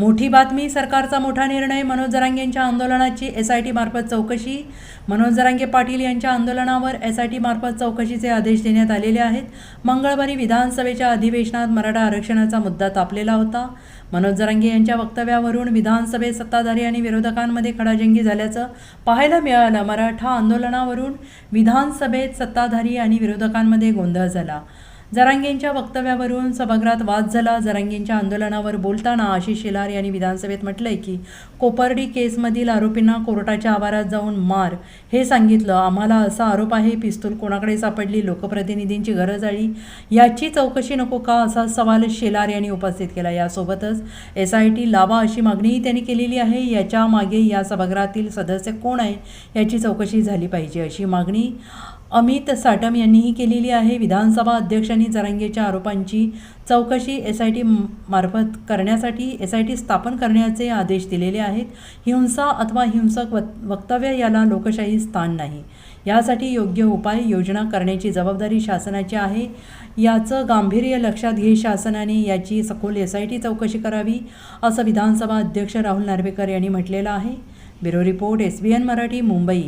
मोठी बातमी सरकारचा मोठा निर्णय मनोज जरांगेंच्या आंदोलनाची एस आय टीमार्फत चौकशी. मनोज जरांगे पाटील यांच्या आंदोलनावर एस आय टीमार्फत चौकशीचे आदेश देण्यात आलेले आहेत. मंगळवारी विधानसभेच्या अधिवेशनात मराठा आरक्षणाचा मुद्दा तापलेला होता. मनोज जरांगे यांच्या वक्तव्यावरून विधानसभेत सत्ताधारी आणि विरोधकांमध्ये खडाजंगी झाल्याचं पाहायला मिळालं. मराठा आंदोलनावरून विधानसभेत सत्ताधारी आणि विरोधकांमध्ये गोंधळ झाला. जरांगेंच्या वक्तव्यावरून सभागृहात वाद झाला. जरांगेंच्या आंदोलनावर बोलताना आशिष शेलार यांनी विधानसभेत म्हटलंय की कोपर्डी केसमधील आरोपींना कोर्टाच्या आवारात जाऊन मार हे सांगितलं. आम्हाला असा आरोप आहे पिस्तूल कोणाकडे सापडली लोकप्रतिनिधींची गरज आली याची चौकशी नको का असा सवाल शेलार यांनी उपस्थित केला. यासोबतच एस आय टी लावा अशी मागणीही त्यांनी केलेली आहे. याच्या मागे या सभागृहातील सदस्य कोण आहे याची चौकशी झाली पाहिजे अशी मागणी अमित साटम यांनीही केलेली आहे. विधानसभा अध्यक्षांनी जरांगेच्या आरोपांची चौकशी एस आय टी मार्फत करण्यासाठी एस आय टी स्थापन करण्याचे आदेश दिलेले आहेत. हिंसा अथवा हिंसक वत- वक्तव्य याला लोकशाही स्थान नाही. यासाठी योग्य उपाय योजना करण्याची जबाबदारी शासनाची आहे. याचं गांभीर्य लक्षात घेत शासनाने याची सखोल एस आय टी चौकशी करावी असं विधानसभा अध्यक्ष राहुल नार्वेकर यांनी म्हटलेलं आहे. Bureau report S B N Marathi Mumbai.